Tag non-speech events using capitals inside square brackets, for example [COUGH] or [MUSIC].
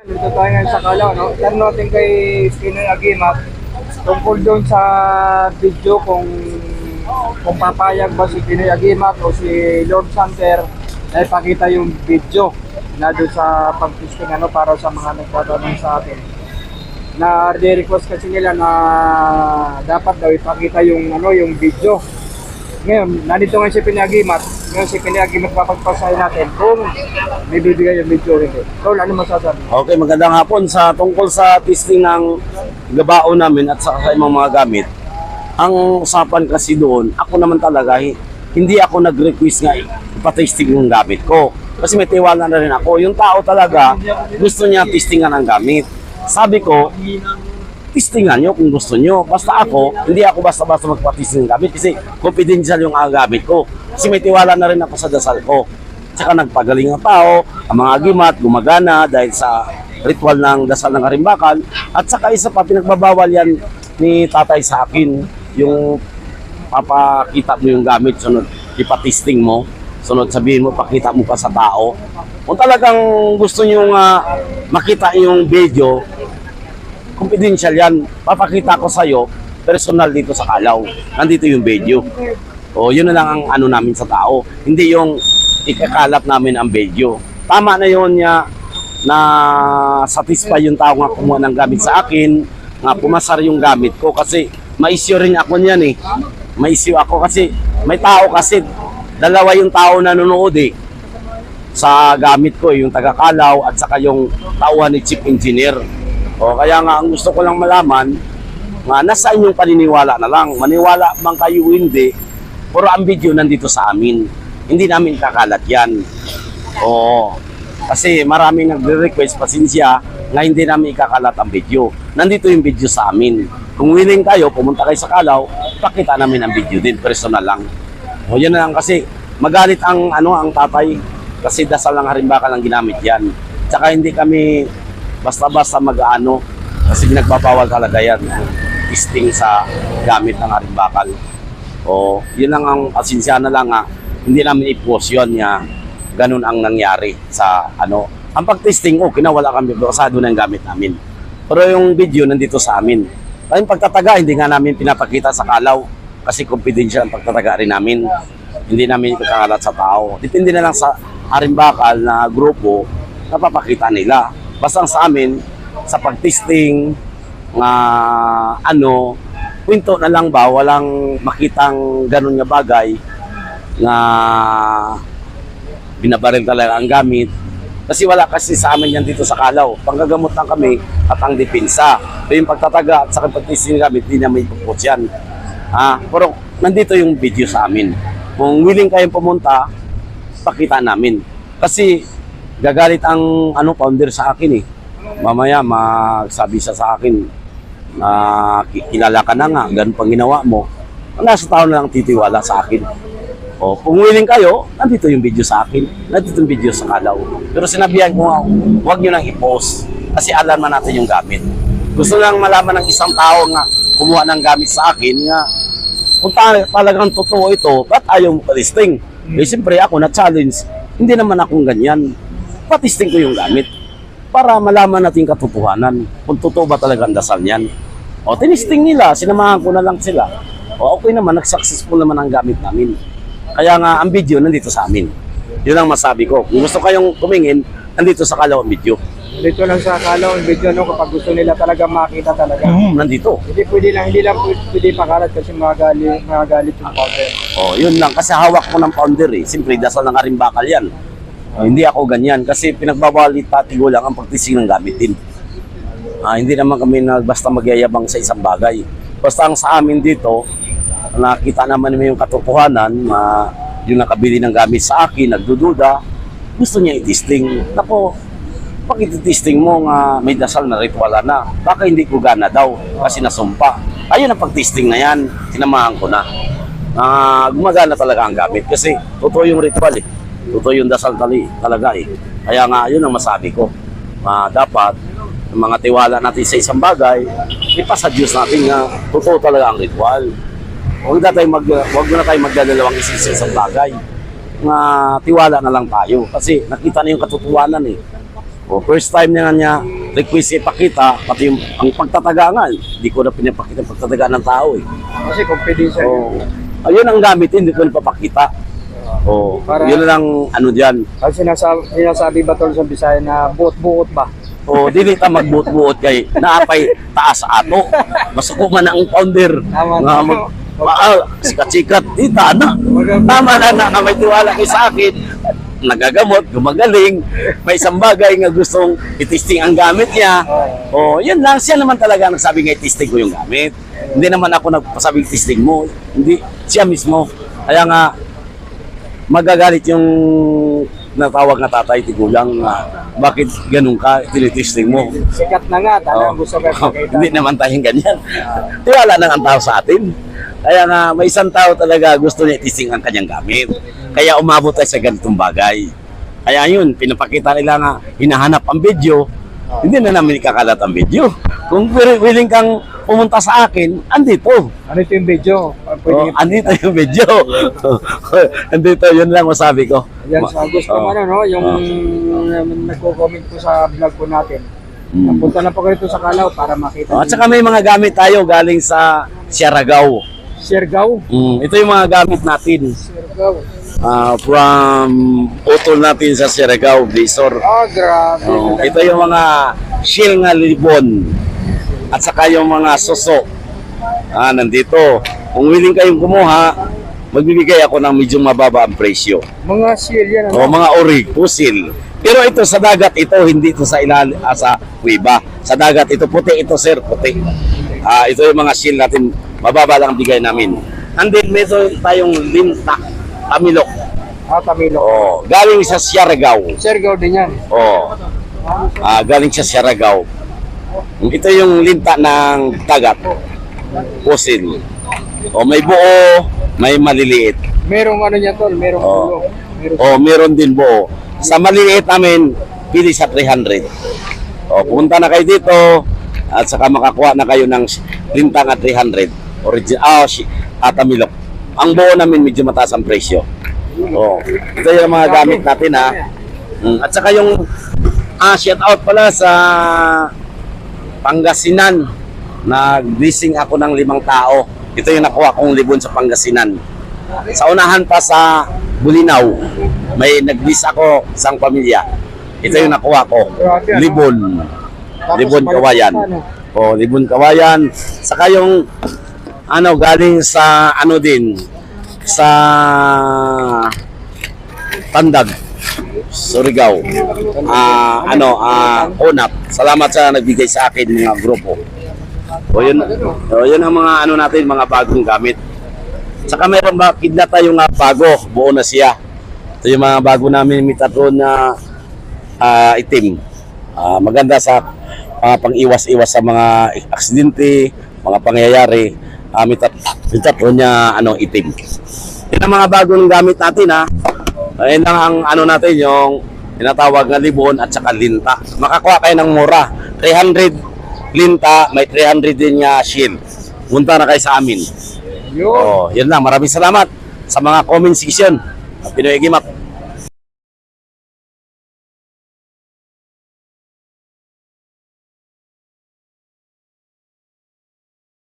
Dito tayo ngayon sa Kalaw, no? Tanong natin kay Pinoy Agimat tungkol doon sa video kung kung papayag ba si Pinoy Agimat o si Lord Santer na ipakita yung video na doon sa pag-testing ano para sa mga nagtatanong sa atin. Na request kasi nila na dapat daw ipakita yung ano yung video. Ngayon, nandito nga si Pinagimat. Ngayon si Pinagimat papagpasahin natin kung may bibigay yung video o hindi. Tol, ano masasabi? Okay, magandang hapon sa tungkol sa testing ng gabao namin at sa sa mga gamit. Ang usapan kasi doon, ako naman talaga, hi- hindi ako nag-request nga ipatesting yung gamit ko. Kasi may tiwala na rin ako. Yung tao talaga, gusto niya testingan ang gamit. Sabi ko, testingan nyo kung gusto nyo. Basta ako, hindi ako basta-basta magpa-testing ng gamit kasi confidential yung gamit ko. Kasi may tiwala na rin ako sa dasal ko. Tsaka nagpagaling ang tao, ang mga gimat, gumagana dahil sa ritual ng dasal ng harimbakan. At saka isa pa, pinagbabawal yan ni tatay sa akin, yung papakita mo yung gamit, sunod ipatesting mo, sunod sabihin mo, pakita mo pa sa tao. Kung talagang gusto nyo nga makita yung video, confidential yan. Papakita ko sa'yo, personal dito sa Kalaw. Nandito yung video. O, yun na lang ang ano namin sa tao. Hindi yung ikakalat namin ang video. Tama na yun niya na satisfy yung tao nga kumuha ng gamit sa akin, nga pumasar yung gamit ko kasi ma-issue rin ako niyan eh. Ma-issue ako kasi may tao kasi dalawa yung tao na nanonood eh sa gamit ko, yung taga-Kalaw at saka yung tauhan ni Chief Engineer. O kaya nga, ang gusto ko lang malaman, nga nasa inyong paniniwala na lang. Maniwala bang kayo hindi, pero ang video nandito sa amin. Hindi namin kakalat yan. Oo. Kasi maraming nagre-request, pasensya, nga hindi namin ikakalat ang video. Nandito yung video sa amin. Kung willing kayo, pumunta kayo sa Kalaw, pakita namin ang video din, personal lang. O yan na lang kasi magalit ang ano ang tatay kasi dasal ng harimbakan ang ginamit yan. Tsaka hindi kami basta-basta mag-ano kasi pinagbabawal talaga yan testing sa gamit ng harimbakan. O yun lang ang pasensya na lang ha. Hindi namin i-post yun niya ganun ang nangyari sa ano. Ang pag-testing, okay na wala kami basado ng gamit namin. Pero yung video nandito sa amin. Tayong pagtataga, hindi nga namin pinapakita sa kalaw kasi confidential ang pagtataga rin namin. Hindi namin ikakalat sa tao. Depende na lang sa harimbakal na grupo na papakita nila. Basta sa amin, sa pag-testing, nga ano, kwento na lang ba, walang makitang ganun nga bagay na binabaril talaga ang gamit. Kasi wala kasi sa amin yan dito sa Kalaw. Panggagamot lang kami at ang depensa. So yung pagtataga at sa pagtising ng gamit, hindi na may pupot yan. Ah, pero nandito yung video sa amin. Kung willing kayong pumunta, pakita namin. Kasi gagalit ang ano founder sa akin eh. Mamaya magsabi siya sa akin na ki- kilala ka na nga, ganun pang ginawa mo. Nasa tao na lang titiwala sa akin. O, kung willing kayo, nandito yung video sa akin. Nandito yung video sa Kalaw. Pero sinabihan ko nga, huwag nyo nang i-post. Kasi alam na natin yung gamit. Gusto lang malaman ng isang tao nga kumuha ng gamit sa akin nga kung ta- talagang totoo ito, ba't ayaw mo pa-listing? Eh, siyempre ako na-challenge. Hindi naman akong ganyan. Patisting ko yung gamit para malaman natin katotohanan kung totoo ba talaga ang dasal niyan. O, tinisting nila, sinamahan ko na lang sila. O, okay naman, nag-successful naman ang gamit namin. Kaya nga, ang video nandito sa amin. Yun ang masabi ko. Kung gusto kayong tumingin, nandito sa Kalaw ang video. Dito lang sa Kalaw video no kapag gusto nila talaga makita talaga. Hmm, nandito. Hindi pwede lang, hindi lang pwede, pakalat kasi magalit, magalit yung powder. Oh, yun lang. Kasi hawak ko ng founder eh. Siyempre, dasal ng arimbakal yan. Oh, hindi ako ganyan. Kasi pinagbabalik tatigo lang ang pagtising ng gamit din. Ah, hindi naman kami na basta magyayabang sa isang bagay. Basta ang sa amin dito, nakita naman namin yung katotohanan na yung nakabili ng gamit sa akin, nagdududa, gusto niya i-testing. Nako, pag iti-testing mo nga may dasal na ritual na, baka hindi ko gana daw kasi nasumpa. Ayun ang pag-testing na yan, sinamahan ko na. Ah, gumagana talaga ang gamit kasi totoo yung ritual eh. Totoo yung dasal tali, talaga eh. Kaya nga, yun ang masabi ko. Ah, dapat, ang mga tiwala natin sa isang bagay, ipasa Diyos natin nga totoo talaga ang ritual. Huwag na tayo mag, huwag na tayo magdadalawang isip sa isang bagay. Nga tiwala na lang tayo kasi nakita na yung katotohanan eh. O first time niya nga niya request ipakita, pati yung ang pagtataga nga, hindi ko na pinapakita ang pagtataga ng tao eh. Kasi confidential O, yun. ayun ang gamit, hindi ko napapakita. O, Para- yun lang ano diyan. Kasi sinasabi, sinasabi ba tol sa Bisaya na buot-buot ba? O, dili ta magbuot-buot kay naapay taas ato. Masuko man ang founder. Tama, Nga mag, Maal, sikat-sikat, di na. Tama na na, na may tiwala kayo sa akin. Nagagamot, gumagaling. May isang bagay nga gustong itesting ang gamit niya. O, yan lang. Siya naman talaga nagsabi nga itesting ko yung gamit. Hindi naman ako nagpasabing testing mo. Hindi, siya mismo. Kaya nga, magagalit yung natawag na tatay tigulang na bakit ganun ka, tinitesting mo. Sikat na nga, talagang Oo. gusto ka pakita. Hindi naman tayong ganyan. Tiwala lang ang tao sa atin. Kaya nga, may isang tao talaga gusto niya itising ang kanyang gamit. Kaya umabot tayo sa ganitong bagay. Kaya yun, pinapakita nila nga, hinahanap ang video, hindi na namin ikakalat ang video. Kung wi- willing kang pumunta sa akin, andito. Ano ito yung video? Pwede Oh, [LAUGHS] andito yung video. [LAUGHS] andito, yun lang masabi ko. Yan sa gusto Oh. mo ano, no? Yung um, nagko-comment po sa vlog ko natin. Mm. Punta na po kayo to sa Kalaw para makita Oh, at saka may mga gamit tayo galing sa Siaragao. Siargao. Mm, ito yung mga gamit natin. Siargao. Ah, from utol natin sa Siargao, Visor. Ah, grabe. Oh, ito yung mga shield nga libon at saka yung mga suso. Ah, nandito. Kung willing kayong kumuha, magbibigay ako ng medyo mababa ang presyo. Mga seal yan. O Ano? mga orig, pusil. Pero ito sa dagat, ito hindi ito sa ilal ah, sa kuiba. Sa dagat ito puti ito sir, puti. Ah, ito yung mga shield natin, mababa lang ang bigay namin. And then meron tayong linta, tamilok. Ah, Tamilo. Oh, galing sa Siargao. Siargao din yan. Oh. Ah, galing sa Siargao. Ito yung linta ng dagat. Pusil. O may buo, may maliliit. Merong ano niya tol, merong Oh. ulo. Merong O meron din buo. Sa maliliit namin, pili sa 300. O pumunta na kayo dito at saka makakuha na kayo ng linta nga 300. Original, ah, shi- ah, tamilok. Ang buo namin medyo mataas ang presyo. O, ito yung mga gamit natin ha. Mm, At saka yung ah, shout out pala sa Pangasinan. Nag-leasing ako ng limang tao. Ito yung nakuha kong libon sa Pangasinan. Sa unahan pa sa Bulinaw, may nag-lease ako isang pamilya. Ito yung nakuha ko. Libon. Libon kawayan. O, libon kawayan. Saka yung ano galing sa ano din sa Tandag. Surigao. Ah, ano, ah, Onap. Salamat sa nagbigay sa akin mga grupo. O yun, o yun ang mga ano natin, mga bagong gamit. Saka meron ba, kidna tayo nga bago, buo na siya. Ito yung mga bago namin mitatron na ah, itim. Ah, maganda sa ah, pang-iwas-iwas sa mga aksidente, mga pangyayari. Uh, mitat, mitatron niya ano, itim. Yan ang mga bagong gamit natin ha. Ayun lang ang ano natin, yung tinatawag na libon at saka linta. Makakuha kayo ng mura. 300 linta, may 300 din nga shield. Punta na kayo sa amin. Yun. Oh, yan lang. Maraming salamat sa mga comment section. Pinoy Gimat.